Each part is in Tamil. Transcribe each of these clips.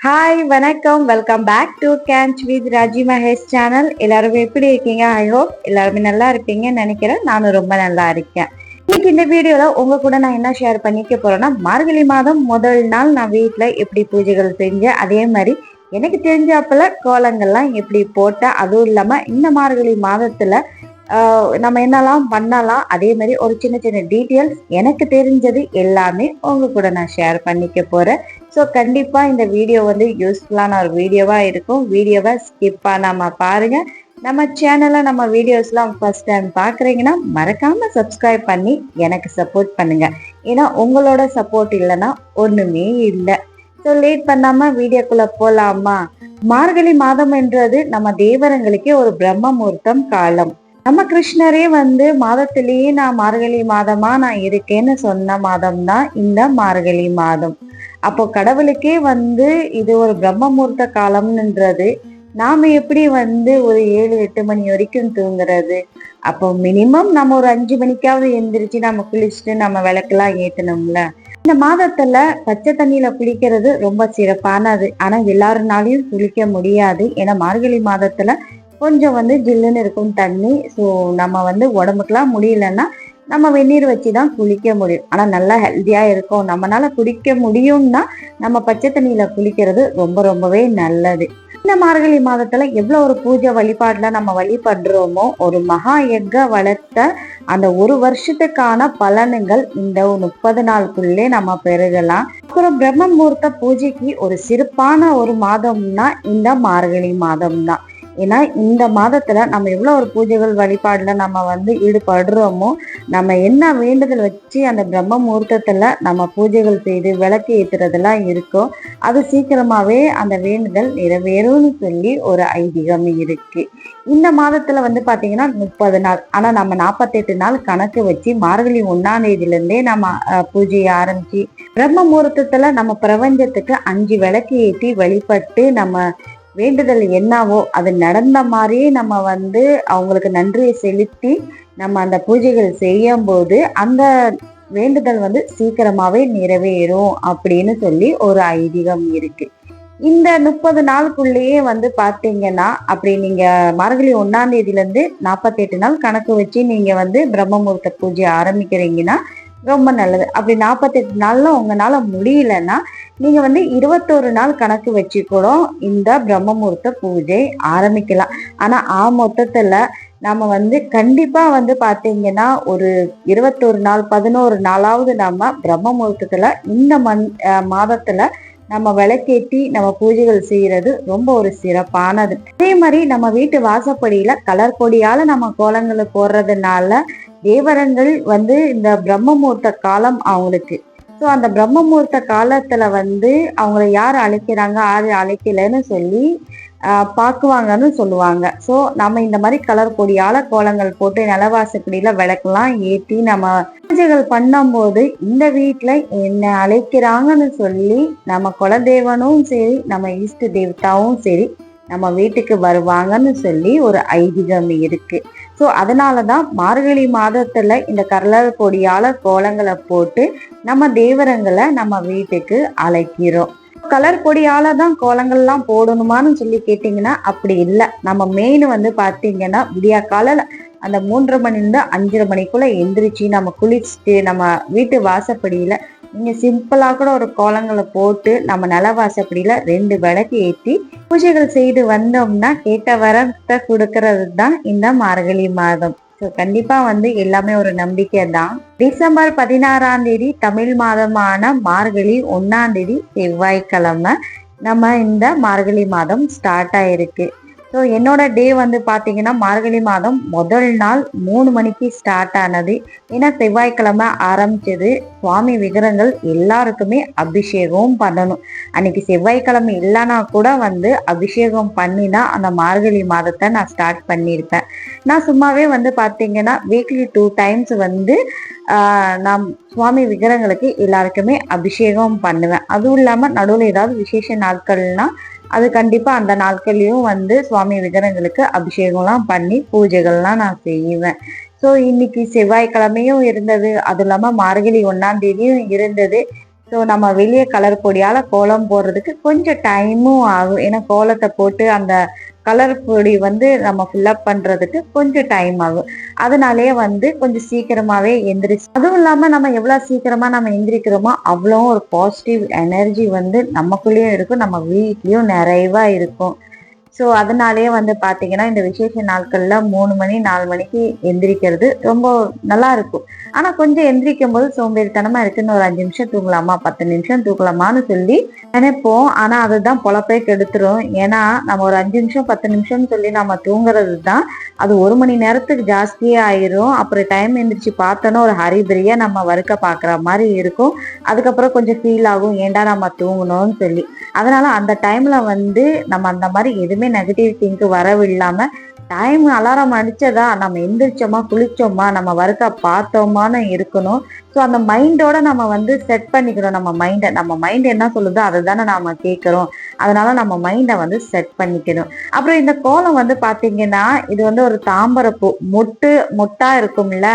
ஹாய் வணக்கம். வெல்கம் பேக் டு கேன்ச் வித் ராஜி மகேஷ் சேனல் எல்லாரும் எப்படி இருக்கீங்க? ஐ ஹோப் எல்லாருமே நல்லா இருப்பீங்கன்னு நினைக்கிறேன். நானும் ரொம்ப நல்லா இருக்கேன். இன்னைக்கு இந்த வீடியோல உங்க கூட நான் என்ன ஷேர் பண்ணிக்க போறேன்னா மார்கழி மாதம் முதல் நாள் நான் வீட்டில் எப்படி பூஜைகள் செஞ்சேன் அதே மாதிரி எனக்கு தெரிஞ்சாப்புல கோலங்கள்லாம் எப்படி போட்டேன் அதுவும் இல்லாம இந்த மார்கழி மாதத்துல நம்ம என்னெல்லாம் பண்ணலாம் அதே மாதிரி ஒரு சின்ன சின்ன டீட்டெயில்ஸ் எனக்கு தெரிஞ்சது எல்லாமே உங்க கூட நான் ஷேர் பண்ணிக்க போறேன். ஸோ கண்டிப்பாக இந்த வீடியோ வந்து யூஸ்ஃபுல்லான ஒரு வீடியோவாக இருக்கும். வீடியோவை ஸ்கிப் பண்ணாமல் பாருங்க. நம்ம சேனலில் நம்ம வீடியோஸ்லாம் ஃபஸ்ட் டைம் பார்க்குறீங்கன்னா மறக்காமல் சப்ஸ்கிரைப் பண்ணி எனக்கு சப்போர்ட் பண்ணுங்கள் ஏன்னா உங்களோட சப்போர்ட் இல்லைன்னா ஒன்றுமே இல்லை. ஸோ லேட் பண்ணாம வீடியோக்குள்ளே போகலாமா மார்கழி மாதம் என்றது நம்ம தேவரங்களுக்கே ஒரு பிரம்ம முகூர்த்தம் காலம். நம்ம கிருஷ்ணரே வந்து மாதத்திலேயே நான் மார்கழி மாதமாக நான் இருக்கேன்னு சொன்ன மாதம் தான் இந்த மார்கழி மாதம். அப்போ கடவுளுக்கே வந்து இது ஒரு பிரம்ம முகூர்த்த காலம்ன்றது நாம எப்படி வந்து ஒரு ஏழு எட்டு மணி வரைக்கும் தூங்குறது? அப்போ மினிமம் நம்ம ஒரு அஞ்சு மணிக்காவது எந்திரிச்சு நம்ம குளிச்சுட்டு நம்ம விளக்கெல்லாம் ஏத்தணும்ல. இந்த மாதத்துல பச்சை தண்ணியில குளிக்கிறது ரொம்ப சிறப்பானது. ஆனா எல்லாருனாலையும் குளிக்க முடியாது. ஏன்னா மார்கழி மாதத்துல கொஞ்சம் வந்து ஜில்லுன்னு இருக்கும் தண்ணி. ஸோ நம்ம வந்து உடம்புக்குலாம் முடியலன்னா நம்ம வெந்நீர் வச்சு தான் குளிக்க முடியும். ஆனா நல்லா ஹெல்த்தியாக இருக்கும். நம்மனால குடிக்க முடியும்னா நம்ம பச்சை தண்ணியில குளிக்கிறது ரொம்ப ரொம்பவே நல்லது. இந்த மார்கழி மாதத்துல எவ்வளவு ஒரு பூஜை வழிபாடுல நம்ம வழிபடுறோமோ ஒரு மகா எக்க வளர்த்த அந்த ஒரு வருஷத்துக்கான பலன்கள் இந்த முப்பது நாளுக்குள்ளே நம்ம பெருகலாம். அப்புறம் பிரம்ம முகூர்த்த பூஜைக்கு ஒரு சிறப்பான ஒரு மாதம்னா இந்த மார்கழி மாதம் தான் ஏன்னா இந்த மாதத்துல நம்ம எவ்வளவு ஒரு பூஜைகள் வழிபாடுல நம்ம வந்து ஈடுபடுறோமோ நம்ம என்ன வேண்டுதல் வச்சு அந்த பிரம்ம முகூர்த்தத்துல நம்ம பூஜைகள் செய்து விளக்கு ஏற்றுறதெல்லாம் இருக்கோ அது சீக்கிரமாவே அந்த வேண்டுதல் நிறைவேறும்னு சொல்லி ஒரு ஐதீகம் இருக்கு. இந்த மாதத்துல வந்து பாத்தீங்கன்னா முப்பது நாள். ஆனா நம்ம நாற்பத்தெட்டு நாள் கணக்கு வச்சு மார்கழி ஒன்னாம் தேதியில இருந்தே நம்ம அஹ், பூஜையை ஆரம்பிச்சு பிரம்ம முகூர்த்தத்துல நம்ம பிரபஞ்சத்துக்கு அஞ்சு விளக்கு ஏற்றி வழிபட்டு நம்ம வேண்டுதல் என்னவோ அது நடந்த மாதிரியே நம்ம வந்து அவங்களுக்கு நன்றியை செலுத்தி நம்ம அந்த பூஜைகள் செய்யும் போது அந்த வேண்டுதல் வந்து சீக்கிரமாவே நிறைவேறும் அப்படின்னு சொல்லி ஒரு ஐதீகம் இருக்கு. இந்த முப்பது நாளுக்குள்ளேயே வந்து பார்த்தீங்கன்னா அப்படி நீங்க மார்கழி ஒன்னாம் தேதியிலேருந்து நாற்பத்தி நாற்பத்தெட்டு நாள் கணக்கு வச்சு நீங்க வந்து பிரம்மமுகூர்த்த பூஜை ஆரம்பிக்கிறீங்கன்னா ரொம்ப நல்லது. அப்படி நாற்பத்தெட்டு நாளில் உங்களால் முடியலன்னா நீங்கள் வந்து இருபத்தோரு நாள் கணக்கு வச்சு கூட இந்த பிரம்மமுகூர்த்த பூஜை ஆரம்பிக்கலாம். ஆனால் ஆ மொத்தத்தில் நம்ம வந்து கண்டிப்பாக வந்து பார்த்தீங்கன்னா ஒரு இருபத்தோரு நாள் பதினோரு நாளாவது நம்ம பிரம்மமுகூர்த்தத்தில் இந்த மந் மாதத்தில் நம்ம விளக்கேற்றி நம்ம பூஜைகள் செய்கிறது ரொம்ப ஒரு சிறப்பானது. அதே மாதிரி நம்ம வீட்டு வாசப்படியில் கலர் கொடியால் நம்ம கோலங்களை போடுறதுனால தேவரங்கள் வந்து இந்த பிரம்ம முகூர்த்த காலம் அவங்களுக்கு. ஸோ அந்த பிரம்ம முகூர்த்த காலத்துல வந்து அவங்கள யார் அழைக்கிறாங்க யார் அழைக்கலைன்னு சொல்லி பார்க்குவாங்கன்னு சொல்லுவாங்க. ஸோ நம்ம இந்த மாதிரி கலர் பொடியால் கோலங்கள் போட்டு நிலவாசப்படியில விளக்கெல்லாம் ஏற்றி நம்ம பூஜைகள் பண்ணும்போது இந்த வீட்டில் என்ன அழைக்கிறாங்கன்னு சொல்லி நம்ம குலதெய்வனும் சரி நம்ம இஷ்ட தேவதாவும் சரி நம்ம வீட்டுக்கு வருவாங்கன்னு சொல்லி ஒரு ஐதீகம் இருக்குது ஸோ அதனாலதான் மார்கழி மாதத்துல இந்த கலர் பொடியால கோலங்களை போட்டு நம்ம தேவரங்களை நம்ம வீட்டுக்கு அழைக்கிறோம். கலர் பொடியால தான் கோலங்கள்லாம் போடணுமான்னு சொல்லி கேட்டிங்கன்னா அப்படி இல்லை. நம்ம மெயின் வந்து பார்த்தீங்கன்னா விடியா காலையில் அந்த மூன்றரை மணிலேருந்து அஞ்சரை மணிக்குள்ள எந்திரிச்சு நம்ம குளிச்சுட்டு நம்ம வீட்டு வாசப்படியில நீங்கள் சிம்பிளாக கூட ஒரு கோலங்களை போட்டு நம்ம நலவாசப்படியில் ரெண்டு விளக்கு ஏற்றி பூஜைகள் செய்து வந்தோம்னா கேட்ட வரத்தை கொடுக்கறது தான் இந்த மார்கழி மாதம். ஸோ கண்டிப்பாக வந்து எல்லாமே ஒரு நம்பிக்கை தான். டிசம்பர் பதினாறாம் தேதி தமிழ் மாதமான மார்கழி ஒன்றாம் தேதி செவ்வாய்க்கிழமை நம்ம இந்த மார்கழி மாதம் ஸ்டார்ட் ஆயிருக்கு. ஸோ என்னோட டே வந்து பார்த்தீங்கன்னா மார்கழி மாதம் முதல் நாள் மூணு மணிக்கு ஸ்டார்ட் ஆனது. ஏன்னா செவ்வாய்க்கிழமை ஆரம்பிச்சது. சுவாமி விக்கிரங்கள் எல்லாருக்குமே அபிஷேகம் பண்ணணும். அன்னைக்கு செவ்வாய்க்கிழமை இல்லைன்னா கூட வந்து அபிஷேகம் பண்ணி தான் அந்த மார்கழி மாதத்தை நான் ஸ்டார்ட் பண்ணியிருப்பேன். நான் சும்மாவே வந்து பார்த்தீங்கன்னா வீக்லி டூ டைம்ஸ் வந்து ஆஹ், நான் சுவாமி விக்கிரங்களுக்கு எல்லாருக்குமே அபிஷேகம் பண்ணுவேன். அதுவும் இல்லாமல் நடுவில் ஏதாவது விசேஷ நாட்கள்னால் அது கண்டிப்பா அந்த நாட்கள்லயும் வந்து சுவாமி விக்கிரகங்களுக்கு அபிஷேகம்லாம் பண்ணி பூஜைகள்லாம் நான் செய்வேன். ஸோ இன்னைக்கு செவ்வாய்க்கிழமையும் இருந்தது. அது இல்லாமல் மார்கழி ஒன்றாம் தேதியும் இருந்தது. ஸோ நம்ம வெளியே கலர் பொடியால் கோலம் போடுறதுக்கு கொஞ்சம் டைமும் ஆகும். ஏன்னா கோலத்தை போட்டு அந்த கலர் பொடி வந்து நம்ம ஃபில்லப் பண்ணுறதுக்கு கொஞ்சம் டைம் ஆகும். அதனாலேயே வந்து கொஞ்சம் சீக்கிரமாகவே எந்திரிச்சு அதுவும் இல்லாமல் நம்ம எவ்வளோ சீக்கிரமாக நம்ம எந்திரிக்கிறோமோ அவ்வளோ ஒரு பாசிட்டிவ் எனர்ஜி வந்து நமக்குள்ளேயும் இருக்கும். நம்ம வீட்லேயும் நிறைவாக இருக்கும். ஸோ அதனாலேயே வந்து பார்த்தீங்கன்னா இந்த விசேஷ நாட்களில் மூணு மணி நாலு மணிக்கு எந்திரிக்கிறது ரொம்ப நல்லா இருக்கும். ஆனால் கொஞ்சம் எந்திரிக்கும் போது சோம்பேறித்தனமாக இருக்குன்னு ஒரு அஞ்சு நிமிஷம் தூங்கலாமா பத்து நிமிஷம் தூங்கலாமான்னு சொல்லி நினைப்போம். ஆனால் அதுதான் பொழப்பே கெடுத்துரும். ஏன்னா நம்ம ஒரு அஞ்சு நிமிஷம் பத்து நிமிஷம்னு சொல்லி நம்ம தூங்குறது தான். அது ஒரு மணி நேரத்துக்கு ஜாஸ்தியே ஆயிரும். அப்புறம் டைம் எந்திரிச்சு பார்த்தோன்னா ஒரு ஹரிபரியா நம்ம வறுக்க பார்க்குற மாதிரி இருக்கும். அதுக்கப்புறம் கொஞ்சம் ஃபீல் ஆகும். ஏன்டா நம்ம தூங்கணும்னு சொல்லி. அதனால அந்த டைம்ல வந்து நம்ம அந்த மாதிரி எதுவுமே நெகட்டிவ் திங்க் வரவில்லாம டைம் அலாரம் அடிச்சதா நம்ம எந்திரிச்சோமா குளிச்சோமா நம்ம வர்க்க பார்த்தோமான்னு இருக்கணும். ஸோ அந்த மைண்டோட நம்ம வந்து செட் பண்ணிக்கிறோம் நம்ம மைண்டை நம்ம மைண்ட் என்ன சொல்லுதோ அதை தானே நாம கேட்குறோம். அதனால நம்ம மைண்டை வந்து செட் பண்ணிக்கணும். அப்புறம் இந்த கோலம் வந்து பாத்தீங்கன்னா இது வந்து ஒரு தாம்பரப்பூ மொட்டு மொட்டா இருக்கும்ல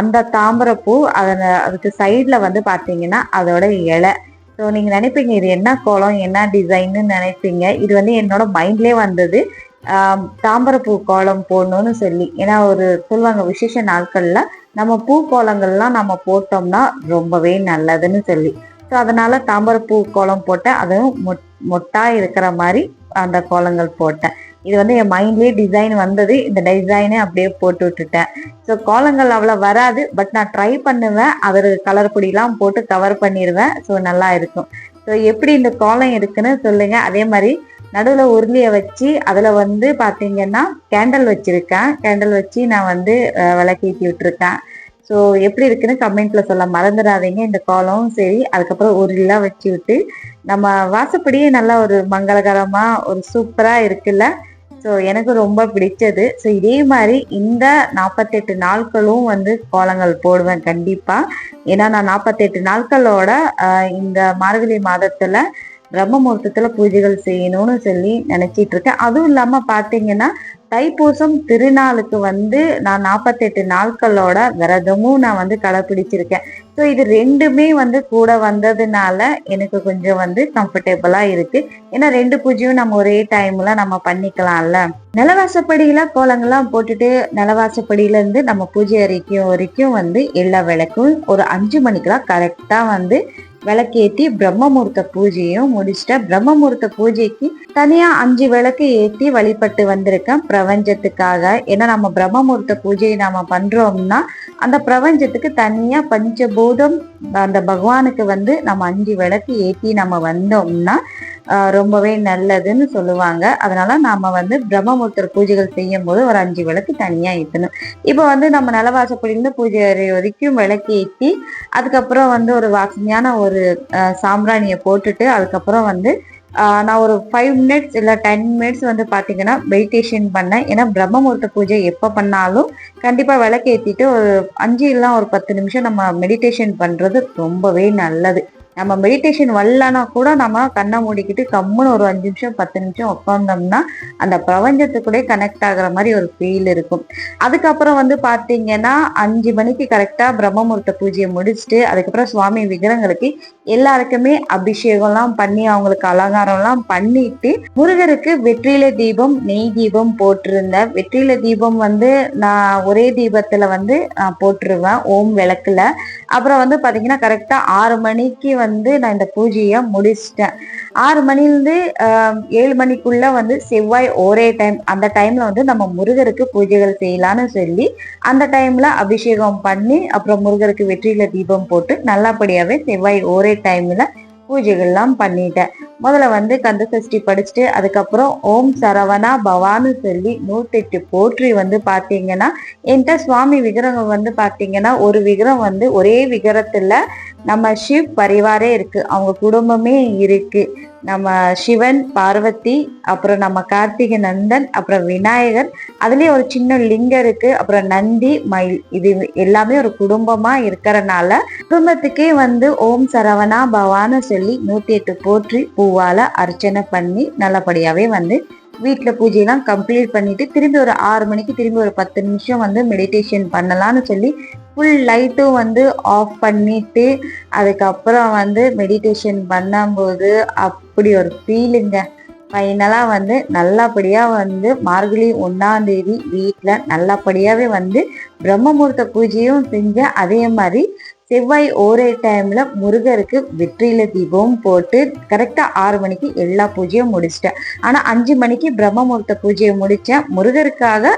அந்த தாம்பரப்பூ அதில் அதுக்கு சைடில் வந்து பார்த்தீங்கன்னா அதோட இலை. ஸோ நீங்கள் நினைப்பீங்க இது என்ன கோலம் என்ன டிசைன்னு நினைப்பீங்க. இது வந்து என்னோட மைண்ட்லேயே வந்தது. தாம்பரப்பூ கோலம் போடணும்னு சொல்லி. ஏன்னா ஒரு சொல்லுவாங்க விசேஷ நாட்களில் நம்ம பூ கோலங்கள்லாம் நம்ம போட்டோம்னா ரொம்பவே நல்லதுன்னு சொல்லி. ஸோ அதனால தாம்பரப்பூ கோலம் போட்டேன். அதுவும் மொட்டா இருக்கிற மாதிரி அந்த கோலங்கள் போட்டேன். இது வந்து என் மைண்ட்லேயே டிசைன் வந்தது. இந்த டிசைனே அப்படியே போட்டு விட்டுட்டேன். ஸோ கோலங்கள் அவ்வளோ வராது. பட் நான் ட்ரை பண்ணுவேன். அவர் கலர் பொடியெலாம் போட்டு கவர் பண்ணிடுவேன் ஸோ நல்லா இருக்கும். ஸோ எப்படி இந்த கோலம் இருக்குன்னு சொல்லுங்கள் அதே மாதிரி நடுவில் உருளியை வச்சு அதில் வந்து பார்த்தீங்கன்னா கேண்டல் வச்சுருக்கேன். கேண்டல் வச்சு நான் வந்து விளக்கேற்றி விட்டுருக்கேன். ஸோ எப்படி இருக்குன்னு கமெண்ட்ல சொல்ல மறந்துடாதீங்க. இந்த காலம் சரி அதுக்கப்புறம் உருளிலாம் வச்சு விட்டு நம்ம வாசப்படியே நல்லா ஒரு மங்களகரமாக ஒரு சூப்பராக இருக்குல்ல? ஸோ எனக்கு ரொம்ப பிடிச்சது. ஸோ இதே மாதிரி இந்த நாற்பத்தெட்டு நாட்களும் வந்து கோலங்கள் போடுவேன் கண்டிப்பாக ஏன்னா நான் நாற்பத்தெட்டு நாட்களோட இந்த மார்கழி மாதத்தில் பிரம்ம முகூர்த்தத்தில் பூஜைகள் செய்யணும்னு சொல்லி நினச்சிட்டு இருக்கேன் அதுவும் இல்லாமல் பார்த்தீங்கன்னா தைப்பூசம் திருநாளுக்கு வந்து நான் நாற்பத்தெட்டு நாட்களோட விரதமும் நான் வந்து கடைப்பிடிச்சிருக்கேன் ஸோ இது ரெண்டுமே வந்து கூட வந்ததுனால எனக்கு கொஞ்சம் வந்து கம்ஃபர்டபுளா இருக்கு. ஏன்னா ரெண்டு பூஜையும் நம்ம ஒரே டைம்ல நம்ம பண்ணிக்கலாம்ல. நிலவாசப்படியில கோலங்கள்லாம் போட்டுட்டு நிலவாசப்படியில இருந்து நம்ம பூஜை அறைக்கும் வரைக்கும் வந்து எல்லா விளக்கும் ஒரு அஞ்சு மணிக்கெல்லாம் கரெக்டா வந்து விளக்கேற்றி பிரம்மமுகூர்த்த பூஜையும் முடிச்சுட்டேன் பிரம்மமுகூர்த்த பூஜைக்கு தனியாக அஞ்சு விளக்கு ஏற்றி வழிபட்டு வந்திருக்கேன். பிரபஞ்சத்துக்காக. ஏன்னா நம்ம பிரம்மமுகூர்த்த பூஜையை நாம் பண்ணுறோம்னா அந்த பிரபஞ்சத்துக்கு தனியாக பஞ்சபூதம் அந்த பகவானுக்கு வந்து நம்ம அஞ்சு விளக்கு ஏற்றி நம்ம வந்தோம்னா ரொம்பவே நல்லதுன்னு சொல்லுவாங்க. அதனால நாம வந்து பிரம்மமுத்திர பூஜைகள் செய்யும் போது ஒரு அஞ்சு விளக்கு தனியா ஏற்றணும் இப்போ வந்து நம்ம நிலவாசப்படியிருந்து பூஜை அறை வரைக்கும் விளக்கு ஏற்றி அதுக்கப்புறம் வந்து ஒரு வாசனையான ஒரு சாம்பிராணியை போட்டுட்டு அதுக்கப்புறம் வந்து நான் ஒரு ஃபைவ் மினிட்ஸ் இல்லை டென் மினிட்ஸ் வந்து பார்த்தீங்கன்னா மெடிடேஷன் பண்ணேன். ஏன்னா பிரம்மமுகூர்த்த பூஜை எப்போ பண்ணாலும் கண்டிப்பாக விளக்கு ஏற்றிட்டு ஒரு அஞ்சு இல்லை ஒரு பத்து நிமிஷம் நம்ம மெடிடேஷன் பண்ணுறது ரொம்பவே நல்லது. நம்ம மெடிடேஷன் வரலன்னா கூட நம்ம கண்ணை மூடிக்கிட்டு கம்முன்னு ஒரு அஞ்சு நிமிஷம் பத்து நிமிஷம் உட்காந்தோம்னா அந்த பிரபஞ்சத்துக்கூட கனெக்ட் ஆகுற மாதிரி ஒரு ஃபீல் இருக்கும். அதுக்கப்புறம் வந்து பார்த்தீங்கன்னா அஞ்சு மணிக்கு கரெக்டாக பிரம்மமுகூர்த்த பூஜையை முடிச்சுட்டு அதுக்கப்புறம் சுவாமி விக்கிரங்களுக்கு எல்லாருக்குமே அபிஷேகம்லாம் பண்ணி அவங்களுக்கு அலங்காரம்லாம் பண்ணிட்டு முருகருக்கு வெற்றில தீபம் நெய் தீபம் போட்டிருந்தேன். வெற்றில தீபம் வந்து நான் ஒரே தீபத்துல வந்து நான் போட்டுருவேன் ஓம் விளக்குல. அப்புறம் வந்து பாத்தீங்கன்னா கரெக்டா ஆறு மணிக்கு வந்து வந்து நான் இந்த பூஜையை முடிச்சிட்டேன். ஆறு மணிலேருந்து ஏழு மணிக்குள்ள வந்து செவ்வாய் ஒரே டைம் அந்த டைம்ல வந்து நம்ம முருகருக்கு பூஜைகள் செய்யலான்னு சொல்லி அந்த டைம்ல அபிஷேகம் பண்ணி அப்புறம் முருகருக்கு வெற்றியில தீபம் போட்டு நல்லபடியாவே செவ்வாய் ஒரே டைம்ல பூஜைகள்லாம் பண்ணிட்டேன். முதல்ல வந்து கந்த சஷ்டி படிச்சுட்டு அதுக்கப்புறம் ஓம் சரவணா பவான்னு சொல்லி நூத்தெட்டு போற்றி வந்து பார்த்தீங்கன்னா என்கிட்ட சுவாமி விக்கிரகம் வந்து பார்த்தீங்கன்னா ஒரு விக்கிரம் வந்து ஒரே விக்கிரத்தில் நம்ம சிவ் பரிவாரே இருக்கு. அவங்க குடும்பமே இருக்கு. நம்ம சிவன் பார்வதி அப்புறம் நம்ம கார்த்திகை நந்தன் அப்புறம் விநாயகர். அதுலயே ஒரு சின்ன லிங்கம் இருக்கு. அப்புறம் நந்தி மயில். இது எல்லாமே ஒரு குடும்பமா இருக்கிறனால குடும்பத்துக்கே வந்து ஓம் சரவணா பவான்னு சொல்லி நூத்தி எட்டு போற்றி பூவால அர்ச்சனை பண்ணி நல்லபடியாவே வந்து வீட்டில் பூஜையெல்லாம் கம்ப்ளீட் பண்ணிட்டு திரும்பி ஒரு ஆறு மணிக்கு திரும்பி ஒரு பத்து நிமிஷம் வந்து மெடிடேஷன் பண்ணலாம்னு சொல்லி ஃபுல் லைட்டும் வந்து ஆஃப் பண்ணிட்டு அதுக்கப்புறம் வந்து மெடிடேஷன் பண்ணும்போது அப்படி ஒரு ஃபீலுங்க ஃபைனலாக வந்து நல்லபடியாக வந்து மார்கழி ஒன்றாந்தேதி வீட்டில் நல்லபடியாகவே வந்து பிரம்மமூர்த்த பூஜையும் செஞ்சேன் அதே மாதிரி செவ்வாய் ஒரே டைம்ல முருகருக்கு வெற்றில தீபம் போட்டு கரெக்டா ஆறு மணிக்கு எல்லா பூஜையும் முடிச்சிட்டேன். ஆனா அஞ்சு மணிக்கு பிரம்மமுகூர்த்த பூஜையை முடிச்சேன். முருகருக்காக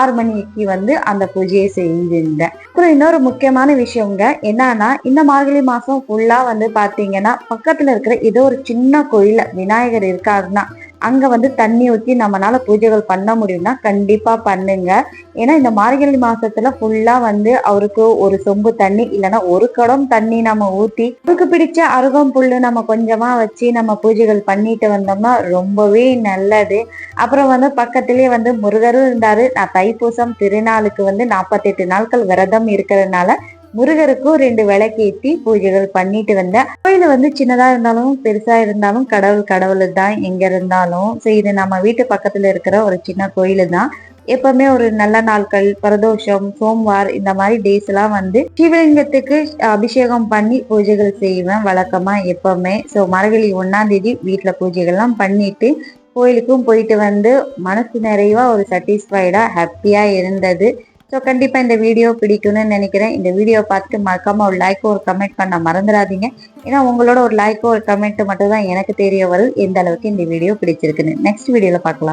ஆறு மணிக்கு வந்து அந்த பூஜையை செய்திருந்தேன். அப்புறம் இன்னொரு முக்கியமான விஷயங்க என்னன்னா இந்த மார்கழி மாசம் ஃபுல்லா வந்து பாத்தீங்கன்னா பக்கத்துல இருக்கிற ஏதோ ஒரு சின்ன கோயில விநாயகர் இருக்காருன்னா அங்க வந்து தண்ணி ஊற்றி நம்மளால பூஜைகள் பண்ண முடியும்னா கண்டிப்பா பண்ணுங்க. ஏன்னா இந்த மார்கழி மாசத்துல ஃபுல்லா வந்து அவருக்கு ஒரு சொம்பு தண்ணி இல்லைன்னா ஒரு குடம் தண்ணி நம்ம ஊத்தி அவருக்கு பிடிச்ச அருகம் புல்லு நம்ம கொஞ்சமா வச்சு நம்ம பூஜைகள் பண்ணிட்டு வந்தோம்னா ரொம்பவே நல்லது. அப்புறம் வந்து பக்கத்திலேயே வந்து முருகரும் இருந்தாரு. நான் தைப்பூசம் திருநாளுக்கு வந்து நாற்பத்தெட்டு நாட்கள் விரதம் இருக்கிறதுனால முருகருக்கும் ரெண்டு விளக்கேற்றி பூஜைகள் பண்ணிட்டு வந்தேன். கோயில் வந்து சின்னதா இருந்தாலும் பெருசா இருந்தாலும் கடவுள் கடவுள் தான் எங்க இருந்தாலும். ஸோ இது நம்ம வீட்டு பக்கத்துல இருக்கிற ஒரு சின்ன கோயில் தான். எப்பவுமே ஒரு நல்ல நாட்கள் பிரதோஷம் சோம்வார் இந்த மாதிரி டேஸ் எல்லாம் வந்து சிவலிங்கத்துக்கு அபிஷேகம் பண்ணி பூஜைகள் செய்வேன் வழக்கமா எப்பவுமே. ஸோ மார்கழி ஒன்னாம் தேதி வீட்டுல பூஜைகள்லாம் பண்ணிட்டு கோயிலுக்கும் போயிட்டு வந்து மனசு நிறைவா ஒரு சாட்டிஸ்ஃபைடா ஹாப்பியா இருந்தது. ஸோ கண்டிப்பாக இந்த வீடியோ பிடிக்கும்னு நினைக்கிறேன். இந்த வீடியோ பார்த்துட்டு மறக்காம ஒரு லைக்கோ ஒரு கமெண்ட் பண்ண மறந்துடாதீங்க. ஏன்னா உங்களோட ஒரு லைக்கோ ஒரு கமெண்ட் மட்டும் தான் எனக்கு தெரிய வரும். எந்த அளவுக்கு இந்த வீடியோ பிடிச்சிருக்குன்னு. நெக்ஸ்ட் வீடியோவில் பார்க்கலாம்.